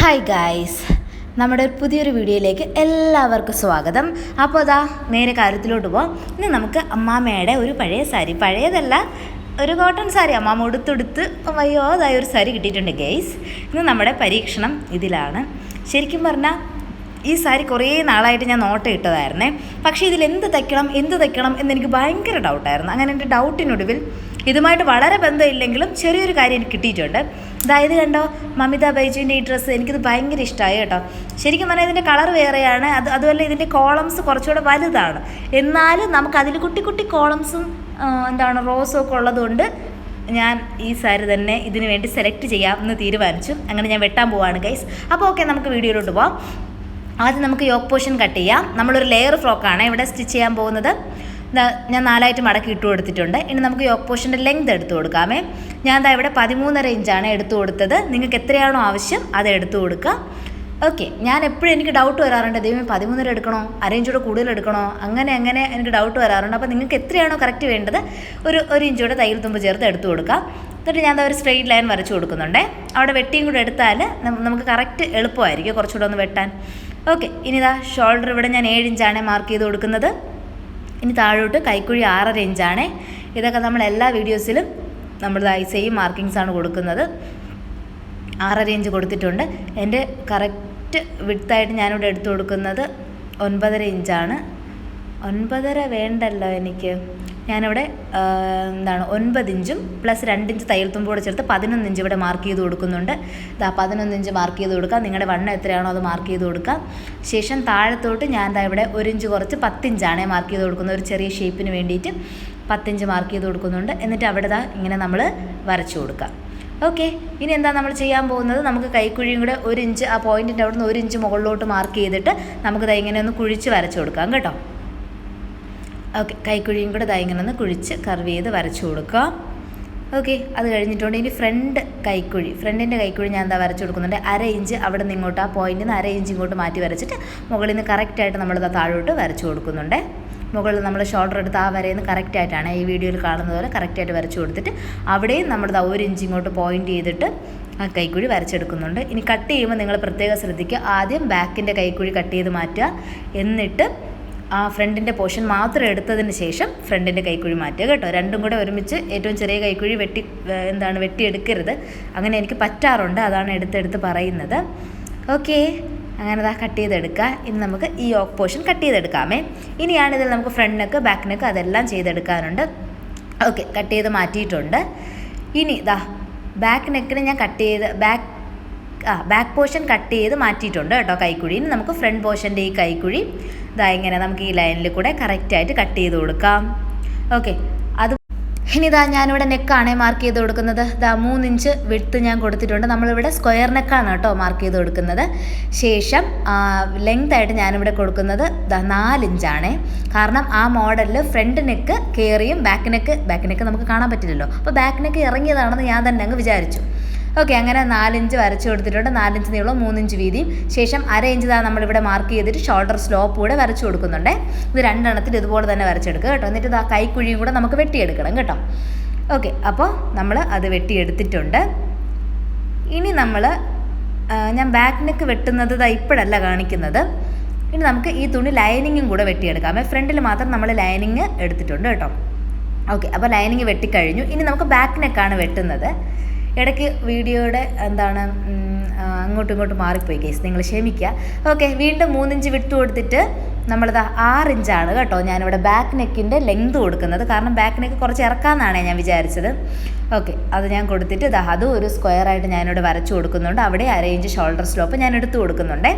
Hi guys നമ്മുടെ ഒരു പുതിയൊരു വീഡിയോയിലേക്ക് എല്ലാവർക്കും സ്വാഗതം. അപ്പോൾ അതാ നേരെ കാര്യത്തിലോട്ട് പോവാം. ഇന്ന് നമുക്ക് അമ്മാമ്മയുടെ ഒരു പഴയ സാരി പഴയതല്ല ഒരു കോട്ടൺ സാരി അമ്മാമ്മ ഉടുത്തുടുത്ത് വയ്യോതായ ഒരു സാരി കിട്ടിയിട്ടുണ്ട് ഗൈസ് ഇന്ന് നമ്മുടെ പരീക്ഷണം ഇതിലാണ്. ശരിക്കും പറഞ്ഞാൽ ഈ സാരി കുറേ നാളായിട്ട് ഞാൻ നോട്ടം ഇട്ടതായിരുന്നേ. പക്ഷേ ഇതിൽ എന്ത് തയ്ക്കണം എന്ത് തയ്ക്കണം എന്നെനിക്ക് ഭയങ്കര ഡൗട്ടായിരുന്നു അങ്ങനെ എന്റെ ഡൗട്ടിനൊടുവിൽ ഇതുമായിട്ട് വളരെ ബന്ധമില്ലെങ്കിലും ചെറിയൊരു കാര്യം എനിക്ക് കിട്ടിയിട്ടുണ്ട്. അതായത് കണ്ടോ മമിത ബൈജുവിന്റെ ഈ ഡ്രസ്സ് എനിക്കിത് ഭയങ്കര ഇഷ്ടമായി കേട്ടോ. ശരിക്കും പറഞ്ഞാൽ ഇതിന്റെ കളർ വേറെയാണ് അത് അതുമല്ല ഇതിന്റെ കോളംസ് കുറച്ചുകൂടെ വലുതാണ്. എന്നാലും നമുക്ക് അതിൽ കുട്ടി കുട്ടി കോളംസും എന്താണ് റോസും ഒക്കെ ഉള്ളതുകൊണ്ട് ഞാൻ ഈ സാരി തന്നെ ഇതിനു വേണ്ടി സെലക്ട് ചെയ്യാം എന്ന് തീരുമാനിച്ചു. അങ്ങനെ ഞാൻ വെട്ടാൻ പോവാണ് ഗൈസ്. അപ്പോൾ ഓക്കെ നമുക്ക് വീഡിയോയിലോട്ട് പോവാം. ആദ്യം നമുക്ക് യോക്ക് പോർഷൻ കട്ട് ചെയ്യാം. നമ്മളൊരു ലെയർ ഫ്രോക്കാണ് ഇവിടെ സ്റ്റിച്ച് ചെയ്യാൻ പോകുന്നത്. ഞാൻ നാലായിട്ട് മടക്കി ഇട്ട് കൊടുത്തിട്ടുണ്ട്. ഇനി നമുക്ക് യോക്ക് പോർഷന്റെ ലെങ്ത് എടുത്തു കൊടുക്കാമേ. ഞാൻ ദാ ഇവിടെ പതിമൂന്നര ഇഞ്ചാണ് എടുത്തു കൊടുത്തത്. നിങ്ങൾക്ക് എത്രയാണോ ആവശ്യം അത് എടുത്തു കൊടുക്കുക. ഓക്കെ ഞാൻ എപ്പോഴും എനിക്ക് ഡൗട്ട് വരാറുണ്ട്. ദൈവം പതിമൂന്നര എടുക്കണോ? അരയിഞ്ചൂടെ കൂടുതൽ എടുക്കണോ? അങ്ങനെ അങ്ങനെ എനിക്ക് ഡൗട്ട് വരാറുണ്ട്. അപ്പോൾ നിങ്ങൾക്ക് എത്രയാണോ കറക്റ്റ് വേണ്ടത് ഒരു ഒരു ഇഞ്ചൂടെ തയ്യൽ തുമ്പ് ചേർത്ത് എടുത്തു കൊടുക്കാം എന്നിട്ട് ഞാൻ ഒരു സ്ട്രെയിറ്റ് ലൈൻ വരച്ചു കൊടുക്കുന്നുണ്ട്. അവിടെ വെട്ടിയും കൂടെ എടുത്താൽ നമുക്ക് കറക്റ്റ് എളുപ്പമായിരിക്കും കുറച്ചുകൂടെ ഒന്ന് വെട്ടാൻ. ഓക്കെ ഇനി ഇതാ ഷോൾഡർ ഇവിടെ ഞാൻ ഏഴ് ഇഞ്ചാണ് മാർക്ക് ചെയ്ത് കൊടുക്കുന്നത്. ഇനി താഴോട്ട് കൈക്കുഴി ആറര ഇഞ്ചാണ്. ഇതൊക്കെ നമ്മൾ എല്ലാ വീഡിയോസിലും നമ്മൾ സെയിം ആണ് കൊടുക്കുന്നത്. ആറര ഇഞ്ച് കൊടുത്തിട്ടുണ്ട്. എന്റെ കറക്റ്റ് വിടുത്തായിട്ട് ഞാനിവിടെ എടുത്തു കൊടുക്കുന്നത് ഒൻപതര ഇഞ്ചാണ്. ഒൻപതര വേണ്ടല്ലോ എനിക്ക്. ഞാനിവിടെ എന്താണ് ഒൻപത് ഇഞ്ചും പ്ലസ് രണ്ട് ഇഞ്ച് തയ്യൽ തുമ്പോടെ ചേർത്ത് പതിനൊന്ന് ഇഞ്ച് ഇവിടെ മാർക്ക് ചെയ്ത് കൊടുക്കുന്നുണ്ട്. ഇതാ പതിനൊന്ന് ഇഞ്ച് മാർക്ക് ചെയ്ത് കൊടുക്കുക നിങ്ങളുടെ വണ്ണം എത്രയാണോ അത് മാർക്ക് ചെയ്ത് കൊടുക്കുക ശേഷം താഴത്തോട്ട് ഞാൻ ദാ ഇവിടെ ഒരു ഇഞ്ച് കുറച്ച് പത്തിഞ്ചാണ് മാർക്ക് ചെയ്ത് കൊടുക്കുന്നത്. ഒരു ചെറിയ ഷേപ്പിന് വേണ്ടിയിട്ട് പത്തിഞ്ച് മാർക്ക് ചെയ്ത് കൊടുക്കുന്നുണ്ട്. എന്നിട്ട് അവിടെ ദാ ഇങ്ങനെ നമ്മൾ വരച്ചു കൊടുക്കുക ഓക്കെ. ഇനി എന്താ നമ്മൾ ചെയ്യാൻ പോകുന്നത്? നമുക്ക് കൈക്കുഴിയും കൂടെ ഒരു ഇഞ്ച് ആ പോയിന്റിന്റെ അവിടുന്ന് ഒരു ഇഞ്ച് മുകളിലോട്ട് മാർക്ക് ചെയ്തിട്ട് നമുക്ക് ദാ ഇങ്ങനെ ഒന്ന് കുഴിച്ച് വരച്ചു കൊടുക്കാം കേട്ടോ. ഓക്കെ കൈക്കുഴിയും കൂടെ ദാ ഇങ്ങനെ ഒന്ന് കുഴിച്ച് കർവ് ചെയ്ത് വരച്ചു കൊടുക്കുക. ഓക്കെ അത് കഴിഞ്ഞിട്ടുണ്ട്. ഇനി ഫ്രണ്ട് കൈക്കുഴി. ഫ്രണ്ടിന്റെ കൈക്കുഴി ഞാൻ എന്താ വരച്ചു കൊടുക്കുന്നുണ്ട്. അര ഇഞ്ച് അവിടെ നിന്ന് ഇങ്ങോട്ട് ആ പോയിന്റിൽ നിന്ന് അര ഇഞ്ച് ഇങ്ങോട്ട് മാറ്റി വരച്ചിട്ട് മുകളിൽ നിന്ന് കറക്റ്റായിട്ട് നമ്മൾ ദാ താഴോട്ട് വരച്ചു കൊടുക്കുന്നുണ്ട്. മുകളിൽ നമ്മൾ ഷോൾഡർ എടുത്ത് ആ വരയിൽ കറക്റ്റായിട്ടാണ് ഈ വീഡിയോയിൽ കാണുന്നത് പോലെ കറക്റ്റായിട്ട് വരച്ചു കൊടുത്തിട്ട് അവിടെയും നമ്മൾ ദാ ഒരു ഇഞ്ച് ഇങ്ങോട്ട് പോയിന്റ് ചെയ്തിട്ട് ആ കൈക്കുഴി വരച്ചെടുക്കുന്നുണ്ട്. ഇനി കട്ട് ചെയ്യുമ്പോൾ നിങ്ങൾ പ്രത്യേകം ശ്രദ്ധിക്കുക. ആദ്യം ബാക്കിന്റെ കൈക്കുഴി കട്ട് ചെയ്ത് മാറ്റുക. എന്നിട്ട് ആ ഫ്രണ്ടിന്റെ പോർഷൻ മാത്രം എടുത്തതിന് ശേഷം ഫ്രണ്ടിന്റെ കൈക്കുഴി മാറ്റുക കേട്ടോ. രണ്ടും കൂടെ ഒരുമിച്ച് ഏറ്റവും ചെറിയ കൈക്കുഴി വെട്ടി എന്താണ് വെട്ടിയെടുക്കരുത്. അങ്ങനെ എനിക്ക് പറ്റാറുണ്ട് അതാണ് എടുത്തെടുത്ത് പറയുന്നത്. ഓക്കെ അങ്ങനെ അതാ കട്ട് ചെയ്തെടുക്കുക. ഇനി നമുക്ക് ഈ ഓക്ക് പോർഷൻ കട്ട് ചെയ്തെടുക്കാമേ. ഇനിയാണ് ഇതിൽ നമുക്ക് ഫ്രണ്ട് നെക്ക് ബാക്ക് നെക്ക് അതെല്ലാം ചെയ്തെടുക്കാനുണ്ട്. ഓക്കെ കട്ട് ചെയ്ത് മാറ്റിയിട്ടുണ്ട്. ഇനി ഇതാ ബാക്ക് നെക്കിന് ഞാൻ കട്ട് ചെയ്ത് ബാക്ക് ആ ബാക്ക് പോർഷൻ കട്ട് ചെയ്ത് മാറ്റിയിട്ടുണ്ട് കേട്ടോ കൈക്കുഴിയിൽ നമുക്ക് ഫ്രണ്ട് പോർഷന്റെ ഈ കൈക്കുഴി ഇതാ ഇങ്ങനെ നമുക്ക് ഈ ലൈനിൽ കൂടെ കറക്റ്റായിട്ട് കട്ട് ചെയ്ത് കൊടുക്കാം. ഓക്കെ അത് ഇനി ഇതാ ഞാനിവിടെ നെക്കാണ് മാർക്ക് ചെയ്ത് കൊടുക്കുന്നത്. ഇതാ മൂന്നിഞ്ച് വിടുത്ത് ഞാൻ കൊടുത്തിട്ടുണ്ട്. നമ്മളിവിടെ സ്ക്വയർ നെക്കാണ് കേട്ടോ മാർക്ക് ചെയ്ത് കൊടുക്കുന്നത്. ശേഷം ലെങ്ത് ആയിട്ട് ഞാനിവിടെ കൊടുക്കുന്നത് ഇതാ നാലിഞ്ചാണ് കാരണം ആ മോഡലിൽ ഫ്രണ്ട് നെക്ക് കയറിയും ബാക്ക് നെക്ക് ബാക്ക് നെക്ക് നമുക്ക് കാണാൻ പറ്റില്ലല്ലോ. അപ്പോൾ ബാക്ക് നെക്ക് ഇറങ്ങിയതാണെന്ന് ഞാൻ തന്നെ അങ്ങ് വിചാരിച്ചു. ഓക്കെ അങ്ങനെ നാലിഞ്ച് വരച്ചു കൊടുത്തിട്ടുണ്ട്. നാലിഞ്ച് നീളം മൂന്നിഞ്ച് വീതിയും. ശേഷം അര ഇഞ്ച് താ നമ്മളിവിടെ മാർക്ക് ചെയ്തിട്ട് ഷോൾഡർ സ്ലോപ്പ് കൂടെ വരച്ചു കൊടുക്കുന്നുണ്ട്. ഇത് രണ്ടെണ്ണത്തിൽ ഇതുപോലെ തന്നെ വരച്ചെടുക്കുക കേട്ടോ. എന്നിട്ട് ഇതാ കൈക്കുഴിയും കൂടെ നമുക്ക് വെട്ടിയെടുക്കണം കേട്ടോ. ഓക്കെ അപ്പോൾ നമ്മൾ അത് വെട്ടിയെടുത്തിട്ടുണ്ട്. ഇനി നമ്മൾ ഞാൻ ബാക്ക് നെക്ക് വെട്ടുന്നത് ഇതാ ഇപ്പോഴല്ല കാണിക്കുന്നത്. ഇനി നമുക്ക് ഈ തുണി ലൈനിങ്ങും കൂടെ വെട്ടിയെടുക്കാം. ഫ്രണ്ടിൽ മാത്രം നമ്മൾ ലൈനിങ് എടുത്തിട്ടുണ്ട് കേട്ടോ. ഓക്കെ അപ്പോൾ ലൈനിങ് വെട്ടിക്കഴിഞ്ഞു. ഇനി നമുക്ക് ബാക്ക് നെക്കാണ് വെട്ടുന്നത്. ഇടയ്ക്ക് വീഡിയോയുടെ എന്താണ് അങ്ങോട്ടും ഇങ്ങോട്ടും മാറിപ്പോയി കേസ് നിങ്ങൾ ക്ഷമിക്കുക. ഓക്കെ വീണ്ടും മൂന്നിഞ്ച് വിട്ട് കൊടുത്തിട്ട് നമ്മളിത് ആറ് ഇഞ്ചാണ് കേട്ടോ. ഞാനിവിടെ ബാക്ക് നെക്കിന്റെ ലെങ്ത് കൊടുക്കുന്നത്. കാരണം ബാക്ക് നെക്ക് കുറച്ച് ഇറക്കാമെന്നാണ് ഞാൻ വിചാരിച്ചത്. ഓക്കെ അത് ഞാൻ കൊടുത്തിട്ട് ഇതാ അതും ഒരു സ്ക്വയറായിട്ട് ഞാനിവിടെ വരച്ചു കൊടുക്കുന്നുണ്ട്. അവിടെ അര ഇഞ്ച് ഷോൾഡർ സ്ലോപ്പ് ഞാൻ എടുത്തു കൊടുക്കുന്നുണ്ട്.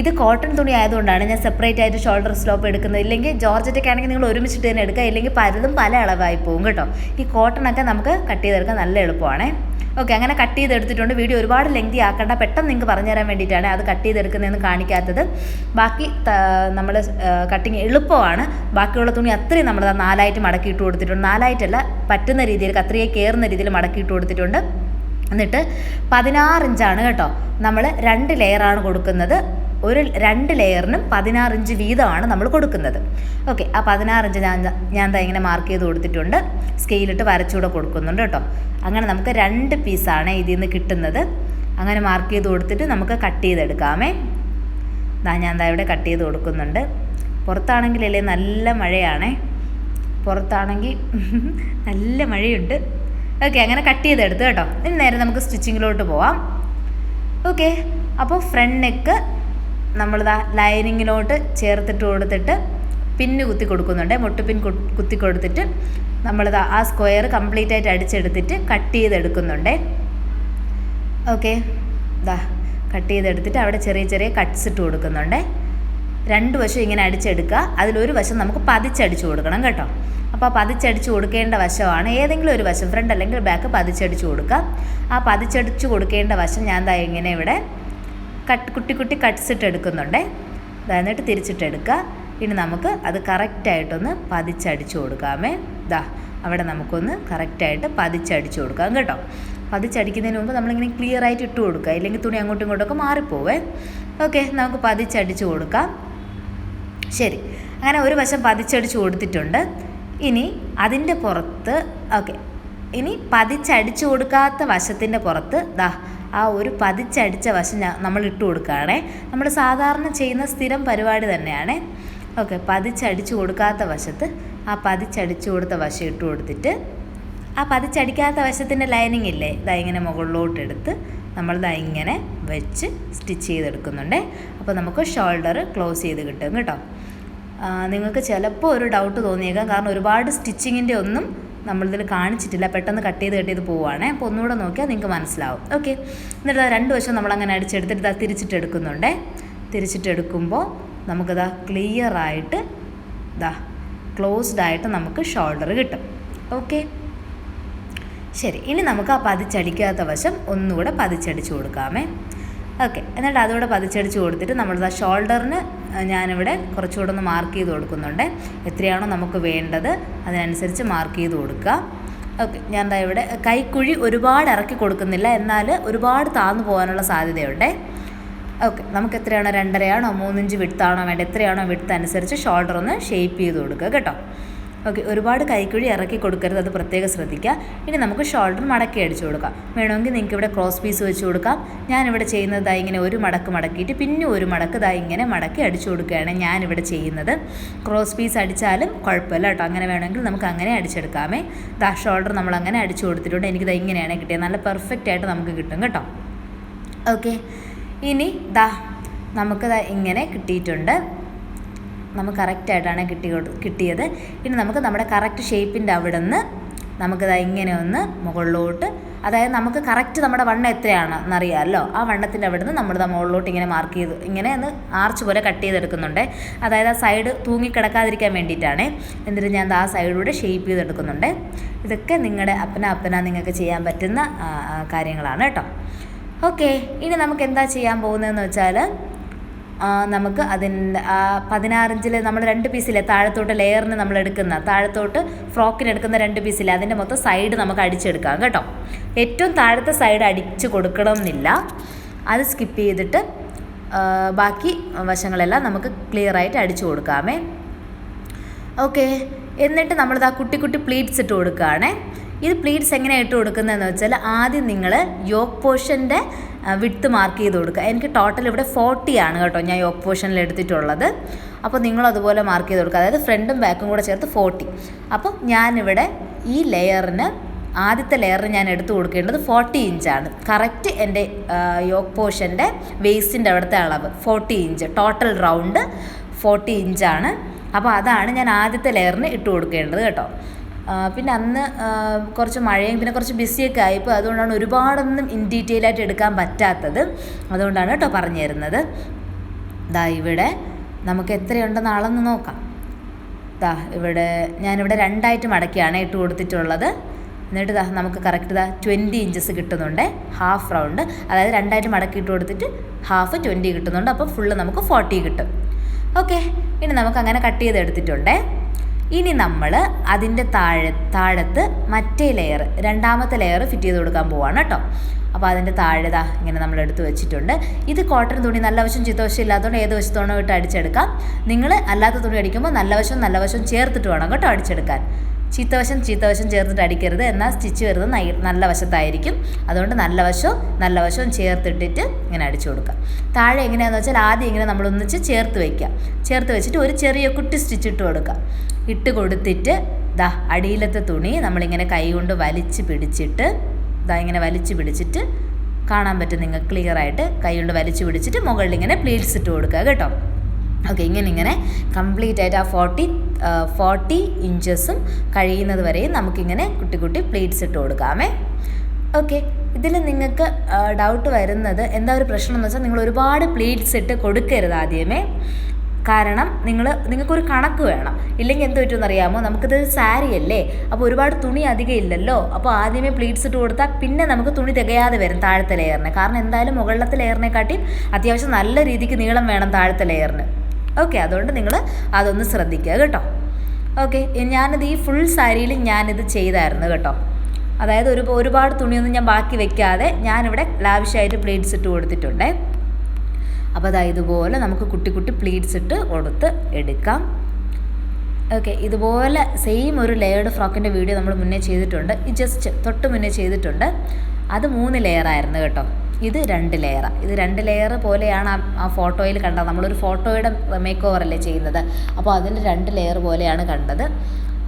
ഇത് കോട്ടൺ തുണി ആയതുകൊണ്ടാണ് ഞാൻ സെപ്പറേറ്റ് ആയിട്ട് ഷോൾഡർ സ്ലോപ്പ് എടുക്കുന്നത്. ഇല്ലെങ്കിൽ ജോർജറ്റൊക്കെ ആണെങ്കിൽ നിങ്ങൾ ഒരുമിച്ചിട്ട് തന്നെ എടുക്കുക. ഇല്ലെങ്കിൽ പലതും പല അളവായി പോകും കേട്ടോ. ഈ കോട്ടണൊക്കെ നമുക്ക് കട്ട് ചെയ്തെടുക്കാൻ നല്ല എളുപ്പമാണ്. ഓക്കെ അങ്ങനെ കട്ട് ചെയ്തെടുത്തിട്ടുണ്ട്. വീഡിയോ ഒരുപാട് ലെങ്തി ആക്കണ്ട. പെട്ടെന്ന് നിങ്ങൾക്ക് പറഞ്ഞുതരാൻ വേണ്ടിയിട്ടാണ് അത് കട്ട് ചെയ്തെടുക്കുന്നതെന്ന് കാണിക്കാത്തത്. ബാക്കി നമ്മൾ കട്ടിങ് എളുപ്പമാണ്. ബാക്കിയുള്ള തുണി അത്രയും നമ്മൾ നാലായിട്ട് മടക്കിയിട്ട് കൊടുത്തിട്ടുണ്ട്. നാലായിട്ടല്ല പറ്റുന്ന രീതിയിൽ കത്രിയെ കയറുന്ന രീതിയിൽ മടക്കിയിട്ട് കൊടുത്തിട്ടുണ്ട്. എന്നിട്ട് പതിനാറ് ഇഞ്ചാണ് കേട്ടോ. നമ്മൾ രണ്ട് ലെയറാണ് കൊടുക്കുന്നത്. ഒരു രണ്ട് ലെയറിനും പതിനാറ് ഇഞ്ച് വീതമാണ് നമ്മൾ കൊടുക്കുന്നത്. ഓക്കെ ആ പതിനാറ് ഇഞ്ച് ഞാൻ ഞാൻ ദാ ഇങ്ങനെ മാർക്ക് ചെയ്ത് കൊടുത്തിട്ടുണ്ട്. സ്കെയിലിട്ട് വരച്ചുകൂടെ കൊടുക്കുന്നുണ്ട് കേട്ടോ. അങ്ങനെ നമുക്ക് രണ്ട് പീസാണ് ഇതിൽ നിന്ന് കിട്ടുന്നത്. അങ്ങനെ മാർക്ക് ചെയ്ത് കൊടുത്തിട്ട് നമുക്ക് കട്ട് ചെയ്തെടുക്കാമേ. ദാ ഞാൻ ദാ ഇവിടെ കട്ട് ചെയ്ത് കൊടുക്കുന്നുണ്ട്. പുറത്താണെങ്കിലല്ലേ നല്ല മഴയാണേ. പുറത്താണെങ്കിൽ നല്ല മഴയുണ്ട്. ഓക്കെ അങ്ങനെ കട്ട് ചെയ്തെടുത്ത് കേട്ടോ. ഇനി നേരെ നമുക്ക് സ്റ്റിച്ചിങ്ങിലോട്ട് പോവാം. ഓക്കെ അപ്പോൾ ഫ്രണ്ട് നെക്ക് നമ്മളിതാ ലൈനിങ്ങിലോട്ട് ചേർത്തിട്ട് കൊടുത്തിട്ട് പിന്ന് കുത്തി കൊടുക്കുന്നുണ്ട്. മുട്ടുപിൻ കുത്തി കൊടുത്തിട്ട് നമ്മളിതാ ആ സ്ക്വയർ കംപ്ലീറ്റ് ആയിട്ട് അടിച്ചെടുത്തിട്ട് കട്ട് ചെയ്തെടുക്കുന്നുണ്ട്. ഓക്കെ ഇതാ കട്ട് ചെയ്തെടുത്തിട്ട് അവിടെ ചെറിയ ചെറിയ കട്ട്സ് ഇട്ട് കൊടുക്കുന്നുണ്ട്. രണ്ട് വശം ഇങ്ങനെ അടിച്ചെടുക്കുക. അതിലൊരു വശം നമുക്ക് പതിച്ചടിച്ചു കൊടുക്കണം കേട്ടോ. അപ്പോൾ പതിച്ചടിച്ച് കൊടുക്കേണ്ട വശമാണ്. ഏതെങ്കിലും ഒരു വശം ഫ്രണ്ട് അല്ലെങ്കിൽ ബാക്ക് പതിച്ചടിച്ച് കൊടുക്കുക. ആ പതിച്ചടിച്ച് കൊടുക്കേണ്ട വശം ഞാൻ ദാ ഇങ്ങനെ ഇവിടെ കട്ട് കുട്ടി കുട്ടി കട്ട്സ് ഇട്ട് എടുക്കുന്നുണ്ടേ. എന്നിട്ട് തിരിച്ചിട്ടെടുക്കുക ഇനി നമുക്ക് അത് കറക്റ്റായിട്ടൊന്ന് പതിച്ചടിച്ച് കൊടുക്കാമേ. ദാ അവിടെ നമുക്കൊന്ന് കറക്റ്റായിട്ട് പതിച്ചടിച്ച് കൊടുക്കാം കേട്ടോ. പതിച്ചടിക്കുന്നതിന് മുമ്പ് നമ്മളിങ്ങനെ ക്ലിയർ ആയിട്ട് ഇട്ട് കൊടുക്കുക. ഇല്ലെങ്കിൽ തുണി അങ്ങോട്ടും ഇങ്ങോട്ടൊക്കെ മാറിപ്പോവേ. ഓക്കെ നമുക്ക് പതിച്ചടിച്ച് കൊടുക്കാം. ശരി. അങ്ങനെ ഒരു വശം പതിച്ചടിച്ച് കൊടുത്തിട്ടുണ്ട്. ഇനി അതിന്റെ പുറത്ത് ഓക്കെ. ഇനി പതിച്ചടിച്ചു കൊടുക്കാത്ത വശത്തിന്റെ പുറത്ത് ദാ ആ ഒരു പതിച്ചടിച്ച വശം നമ്മൾ ഇട്ട് കൊടുക്കുകയാണേ. നമ്മൾ സാധാരണ ചെയ്യുന്ന സ്ഥിരം പരിപാടി തന്നെയാണ്. ഓക്കെ പതിച്ചടിച്ചു കൊടുക്കാത്ത വശത്ത് ആ പതിച്ചടിച്ചു കൊടുത്ത വശം ഇട്ട് കൊടുത്തിട്ട് ആ പതിച്ചടിക്കാത്ത വശത്തിന്റെ ലൈനിങ് ഇല്ലേ? ഇതാ ഇങ്ങനെ മുകളിലോട്ടെടുത്ത് നമ്മൾ ഇതാ ഇങ്ങനെ വെച്ച് സ്റ്റിച്ച് ചെയ്തെടുക്കുന്നുണ്ട്. അപ്പോൾ നമുക്ക് ഷോൾഡർ ക്ലോസ് ചെയ്ത് കിട്ടും കേട്ടോ. നിങ്ങൾക്ക് ചിലപ്പോൾ ഒരു ഡൗട്ട് തോന്നിയേക്കാം. കാരണം ഒരുപാട് സ്റ്റിച്ചിങ്ങിന്റെ ഒന്നും നമ്മളിതിൽ കാണിച്ചിട്ടില്ല. പെട്ടെന്ന് കട്ട് ചെയ്ത് കട്ട് ചെയ്ത് പോവുകയാണേ അപ്പോൾ ഒന്നുകൂടെ നോക്കിയാൽ നിങ്ങൾക്ക് മനസ്സിലാവും. ഓക്കെ എന്നിട്ട് രണ്ട് വശം നമ്മളങ്ങനെ അടിച്ചെടുത്തിട്ട് ഇതാ തിരിച്ചിട്ടെടുക്കുന്നുണ്ടേ. തിരിച്ചിട്ടെടുക്കുമ്പോൾ നമുക്കിതാ ക്ലിയർ ആയിട്ട് ഇതാ ക്ലോസ്ഡ് ആയിട്ട് നമുക്ക് ഷോൾഡർ കിട്ടും. ഓക്കെ ശരി. ഇനി നമുക്ക് ആ പതിച്ചടിക്കാത്ത വശം ഒന്നുകൂടെ പതിച്ചടിച്ച് കൊടുക്കാമേ. ഓക്കെ എന്നിട്ട് അതുകൂടെ പതിച്ചടിച്ച് കൊടുത്തിട്ട് നമ്മളിതാ ഷോൾഡറിന് ഞാനിവിടെ കുറച്ചുകൂടെ ഒന്ന് മാർക്ക് ചെയ്ത് കൊടുക്കുന്നുണ്ട്. എത്രയാണോ നമുക്ക് വേണ്ടത് അതിനനുസരിച്ച് മാർക്ക് ചെയ്ത് കൊടുക്കുക. ഓക്കെ ഞാൻ എന്താ ഇവിടെ കൈക്കുഴി ഒരുപാട് ഇറക്കി കൊടുക്കുന്നില്ല. എന്നാൽ ഒരുപാട് താന്നു പോകാനുള്ള സാധ്യതയുണ്ട്. ഓക്കെ നമുക്ക് എത്രയാണോ രണ്ടരയാണോ മൂന്നിഞ്ച് വിട്ടാണോ വേണ്ടത് എത്രയാണോ വിട്ട് അനുസരിച്ച് ഷോൾഡർ ഒന്ന് ഷേപ്പ് ചെയ്ത് കൊടുക്കുക കേട്ടോ. ഓക്കെ ഒരുപാട് കൈക്കുഴി ഇറക്കി കൊടുക്കരുത് അത് പ്രത്യേകം ശ്രദ്ധിക്കുക. ഇനി നമുക്ക് ഷോൾഡർ മടക്കി അടിച്ചു കൊടുക്കാം. വേണമെങ്കിൽ നിങ്ങൾക്ക് ഇവിടെ ക്രോസ് പീസ് വെച്ച് കൊടുക്കാം. ഞാനിവിടെ ചെയ്യുന്നത് ഇങ്ങനെ ഒരു മടക്ക് മടക്കിയിട്ട് പിന്നെ ഒരു മടക്ക് ദാ ഇങ്ങനെ മടക്കി അടിച്ചു കൊടുക്കുകയാണ് ഞാനിവിടെ ചെയ്യുന്നത്. ക്രോസ് പീസ് അടിച്ചാലും കുഴപ്പമില്ല കേട്ടോ. അങ്ങനെ വേണമെങ്കിൽ നമുക്ക് അങ്ങനെ അടിച്ചെടുക്കാമേ. ദാ ഷോൾഡർ നമ്മൾ അങ്ങനെ അടിച്ചു കൊടുത്തിട്ടുണ്ട്. എനിക്ക് ദാ ഇങ്ങനെയാണ് കിട്ടിയത്. നല്ല പെർഫെക്റ്റ് ആയിട്ട് നമുക്ക് കിട്ടും കേട്ടോ. ഓക്കെ. ഇനി ദാ നമുക്ക് ഇങ്ങനെ കിട്ടിയിട്ടുണ്ട്. നമുക്ക് കറക്റ്റായിട്ടാണ് കിട്ടി കൊടു- കിട്ടിയത്. ഇനി നമുക്ക് നമ്മുടെ കറക്റ്റ് ഷേപ്പിന്റെ അവിടെ നിന്ന് നമുക്കിതാ ഇങ്ങനെ ഒന്ന് മുകളിലോട്ട് അതായത് നമുക്ക് കറക്റ്റ് നമ്മുടെ വണ്ണം എത്രയാണ് എന്നറിയാമല്ലോ ആ വണ്ണത്തിന്റെ അവിടെ നിന്ന് നമ്മൾ മുകളിലോട്ട് ഇങ്ങനെ മാർക്ക് ചെയ്ത് ഇങ്ങനെ ഒന്ന് ആർച്ച് പോലെ കട്ട് ചെയ്തെടുക്കുന്നുണ്ട്. അതായത് ആ സൈഡ് തൂങ്ങിക്കിടക്കാതിരിക്കാൻ വേണ്ടിയിട്ടാണ്. എന്നിട്ട് ഞാൻ ആ സൈഡിലൂടെ ഷേപ്പ് ചെയ്തെടുക്കുന്നുണ്ട്. ഇതൊക്കെ നിങ്ങളുടെ അപ്പന അപ്പന നിങ്ങൾക്ക് ചെയ്യാൻ പറ്റുന്ന കാര്യങ്ങളാണ് കേട്ടോ. ഓക്കെ ഇനി നമുക്ക് എന്താ ചെയ്യാൻ പോകുന്നതെന്ന് വെച്ചാൽ നമുക്ക് അതിന്റെ പതിനാറിഞ്ചിൽ നമ്മൾ രണ്ട് പീസിലെ താഴത്തോട്ട് ലെയറിന് നമ്മൾ എടുക്കുന്ന താഴത്തോട്ട് ഫ്രോക്കിന് എടുക്കുന്ന രണ്ട് പീസിലെ അതിന്റെ മൊത്തം സൈഡ് നമുക്ക് അടിച്ചെടുക്കാം കേട്ടോ. ഏറ്റവും താഴത്തെ സൈഡ് അടിച്ച് കൊടുക്കണം എന്നില്ല അത് സ്കിപ്പ് ചെയ്തിട്ട് ബാക്കി വശങ്ങളെല്ലാം നമുക്ക് ക്ലിയർ ആയിട്ട് അടിച്ചു കൊടുക്കാമേ. ഓക്കെ. എന്നിട്ട് നമ്മളിത് ആ കുട്ടി കുട്ടി പ്ലീറ്റ്സ് ഇട്ട് കൊടുക്കുകയാണേ ഇത് പ്ലീറ്റ്സ് എങ്ങനെയാണ് ഇട്ട് കൊടുക്കുന്നതെന്ന് വെച്ചാൽ ആദ്യം നിങ്ങൾ യോക്ക് പോർഷന്റെ വിട്ത്ത് മാർക്ക് ചെയ്ത് കൊടുക്കുക. എനിക്ക് ടോട്ടൽ ഇവിടെ ഫോർട്ടി ആണ് കേട്ടോ ഞാൻ യോക്ക് പോർഷനിൽ എടുത്തിട്ടുള്ളത്. അപ്പോൾ നിങ്ങൾ അതുപോലെ മാർക്ക് ചെയ്ത് കൊടുക്കുക. അതായത് ഫ്രണ്ടും ബാക്കും കൂടെ ചേർത്ത് ഫോർട്ടി അപ്പോൾ ഞാനിവിടെ ഈ ലെയറിന് ആദ്യത്തെ ലെയറിന് ഞാൻ എടുത്തു കൊടുക്കേണ്ടത് ഫോർട്ടി ഇഞ്ചാണ് കറക്റ്റ് എന്റെ യോക്ക് പോർഷന്റെ വേസ്റ്റിന്റെ അവിടുത്തെ അളവ്. Forty inch total round forty ഇഞ്ചാണ് അപ്പോൾ അതാണ് ഞാൻ ആദ്യത്തെ ലെയറിന് ഇട്ട് കൊടുക്കേണ്ടത് കേട്ടോ. പിന്നെ അന്ന് കുറച്ച് മഴയും പിന്നെ കുറച്ച് ബിസിയൊക്കെ ആയിപ്പോൾ അതുകൊണ്ടാണ് ഒരുപാടൊന്നും ഇൻ ഡീറ്റെയിൽ ആയിട്ട് എടുക്കാൻ പറ്റാത്തത്. അതുകൊണ്ടാണ് കേട്ടോ പറഞ്ഞു തരുന്നത് ദാ ഇവിടെ നമുക്ക് എത്രയുണ്ടെന്ന് അളന്ന് നോക്കാം. ദാ ഇവിടെ ഞാനിവിടെ രണ്ടായിട്ട് മടക്കിയാണ് ഇട്ട് കൊടുത്തിട്ടുള്ളത്. എന്നിട്ട് ദാ നമുക്ക് കറക്റ്റ് ദാ ട്വന്റി ഇഞ്ചസ് കിട്ടുന്നുണ്ട് ഹാഫ് റൗണ്ട് അതായത് രണ്ടായിട്ട് മടക്കി ഇട്ട് കൊടുത്തിട്ട് ഹാഫ് ട്വന്റി കിട്ടുന്നുണ്ട്. അപ്പോൾ ഫുള്ള് നമുക്ക് ഫോർട്ടി കിട്ടും. ഓക്കെ ഇനി നമുക്ക് അങ്ങനെ കട്ട് ചെയ്ത് ചെയ്തെടുത്തിട്ടുണ്ടേ. ഇനി നമ്മൾ അതിന്റെ താഴെ താഴത്ത് മറ്റേ ലെയർ രണ്ടാമത്തെ ലെയർ ഫിറ്റ് ചെയ്ത് കൊടുക്കാൻ പോവാണ് കേട്ടോ. അപ്പോൾ അതിന്റെ താഴെതാ ഇങ്ങനെ നമ്മൾ എടുത്ത് വെച്ചിട്ടുണ്ട്. ഇത് കോട്ടൺ തുണി നല്ല വശം ചീത്ത വശം ഇല്ലാത്തതുകൊണ്ട് ഏത് വശത്തോണോ ഇട്ട് അടിച്ചെടുക്കാം. നിങ്ങൾ അല്ലാത്ത തുണി അടിക്കുമ്പോൾ നല്ല വശം നല്ല വശം ചേർത്തിട്ട് വേണം കേട്ടോ അടിച്ചെടുക്കാൻ. ചീത്തവശം ചീത്തവശം ചേർത്തിട്ട് അടിക്കരുത്. എന്നാൽ സ്റ്റിച്ച് വരുന്നത് നല്ല വശത്തായിരിക്കും. അതുകൊണ്ട് നല്ല വശവും നല്ല വശവും ചേർത്തിട്ടിട്ട് ഇങ്ങനെ അടിച്ചു കൊടുക്കുക. താഴെ എങ്ങനെയാണെന്ന് വെച്ചാൽ ആദ്യം ഇങ്ങനെ നമ്മളൊന്നിച്ച് ചേർത്ത് വയ്ക്കുക ചേർത്ത് വെച്ചിട്ട് ഒരു ചെറിയ കുട്ടി സ്റ്റിച്ച് ഇട്ട് കൊടുക്കുക. ഇട്ട് കൊടുത്തിട്ട് ദാ അടിയിലത്തെ തുണി നമ്മളിങ്ങനെ കൈ കൊണ്ട് വലിച്ച് പിടിച്ചിട്ട് ദാ ഇങ്ങനെ വലിച്ച് പിടിച്ചിട്ട് കാണാൻ പറ്റും നിങ്ങൾക്ക് ക്ലിയറായിട്ട് കൈ കൊണ്ട് വലിച്ചു പിടിച്ചിട്ട് മുകളിൽ ഇങ്ങനെ പ്ലീറ്റ്സ് ഇട്ട് കൊടുക്കുക കേട്ടോ. ഓക്കെ ഇങ്ങനെ ഇങ്ങനെ കംപ്ലീറ്റ് ആയിട്ട് ആ ഫോർട്ടി ഫോർട്ടി ഇഞ്ചസും കഴിയുന്നത് വരെയും നമുക്കിങ്ങനെ കുട്ടി കുട്ടി പ്ലേറ്റ്സ് ഇട്ട് കൊടുക്കാമേ. ഓക്കെ ഇതിൽ നിങ്ങൾക്ക് ഡൗട്ട് വരുന്നത് എന്താ ഒരു പ്രശ്നം എന്ന് വെച്ചാൽ നിങ്ങൾ ഒരുപാട് പ്ലേറ്റ്സ് ഇട്ട് കൊടുക്കരുത് ആദ്യമേ. കാരണം നിങ്ങൾ നിങ്ങൾക്കൊരു കണക്ക് വേണം. ഇല്ലെങ്കിൽ എന്ത് പറ്റുമെന്ന് അറിയാമോ? നമുക്കിത് സാരി അല്ലേ? അപ്പോൾ ഒരുപാട് തുണി അധികം ഇല്ലല്ലോ? അപ്പോൾ ആദ്യമേ പ്ലീറ്റ്സ് ഇട്ട് കൊടുത്താൽ പിന്നെ നമുക്ക് തുണി തികയാതെ വരും താഴത്തെ ലെയറിന് കാരണം എന്തായാലും മുകളിലത്തെ ലെയറിനെക്കാട്ടിയും അത്യാവശ്യം നല്ല രീതിക്ക് നീളം വേണം താഴത്തെ ലെയറിന് ഓക്കെ അതുകൊണ്ട് നിങ്ങൾ അതൊന്ന് ശ്രദ്ധിക്കുക കേട്ടോ. ഓക്കെ ഞാനിത് ഈ ഫുൾ സാരിയിൽ ഞാനിത് ചെയ്തായിരുന്നു കേട്ടോ. അതായത് ഒരു ഒരുപാട് തുണിയൊന്നും ഞാൻ ബാക്കി വെക്കാതെ ഞാനിവിടെ ലാവിഷായിട്ട് പ്ലേറ്റ്സ് ഇട്ട് കൊടുത്തിട്ടുണ്ട്. അപ്പോൾ അതാ ഇതുപോലെ നമുക്ക് കുട്ടി കുട്ടി പ്ലീറ്റ്സ് ഇട്ട് കൊടുത്ത് എടുക്കാം. ഓക്കെ ഇതുപോലെ സെയിം ഒരു ലെയർഡ് ഫ്രോക്കിന്റെ വീഡിയോ നമ്മൾ മുന്നേ ചെയ്തിട്ടുണ്ട്. ഈ ജസ്റ്റ് തൊട്ട് മുന്നേ ചെയ്തിട്ടുണ്ട്. അത് മൂന്ന് ലെയറായിരുന്നു കേട്ടോ. ഇത് രണ്ട് ലെയറാണ് ഇത് രണ്ട് ലെയർ പോലെയാണ് ആ ഫോട്ടോയിൽ കണ്ടത്. നമ്മളൊരു ഫോട്ടോയുടെ മേക്ക് ഓവർ അല്ലേ ചെയ്യുന്നത്? അപ്പോൾ അതിന് രണ്ട് ലെയർ പോലെയാണ് കണ്ടത്.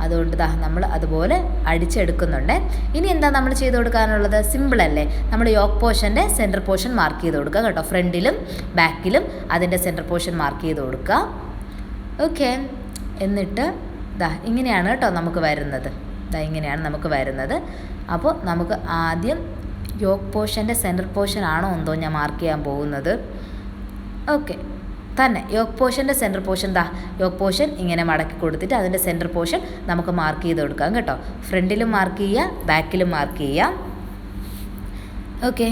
അതുകൊണ്ട് ദാ നമ്മൾ അതുപോലെ അടിച്ചെടുക്കുന്നുണ്ട്. ഇനി എന്താ നമ്മൾ ചെയ്ത് കൊടുക്കാനുള്ളത്? സിമ്പിളല്ലേ നമ്മൾ യോക്ക് പോർഷന്റെ സെന്റർ പോർഷൻ മാർക്ക് ചെയ്ത് കൊടുക്കുക കേട്ടോ. ഫ്രണ്ടിലും ബാക്കിലും അതിന്റെ സെന്റർ പോർഷൻ മാർക്ക് ചെയ്ത് കൊടുക്കുക. ഓക്കെ എന്നിട്ട് ദാ ഇങ്ങനെയാണ് കേട്ടോ നമുക്ക് വരുന്നത്. ദാ ഇങ്ങനെയാണ് നമുക്ക് വരുന്നത്. അപ്പോൾ നമുക്ക് ആദ്യം യോക്ക് പോർഷന്റെ സെന്റർ പോർഷൻ ആണോ എന്തോ ഞാൻ മാർക്ക് ചെയ്യാൻ പോകുന്നത്. ഓക്കെ. തന്നെ യോക്ക് പോർഷന്റെ സെന്റർ പോർഷൻ ദാ. യോക്ക് പോർഷൻ ഇങ്ങനെ മടക്കി കൊടുത്തിട്ട് അതിന്റെ സെന്റർ പോർഷൻ നമുക്ക് മാർക്ക് ചെയ്ത് കൊടുക്കാം കേട്ടോ. ഫ്രണ്ടിലും മാർക്ക് ചെയ്യുക ബാക്കിലും മാർക്ക് ചെയ്യാം. ഓക്കെ.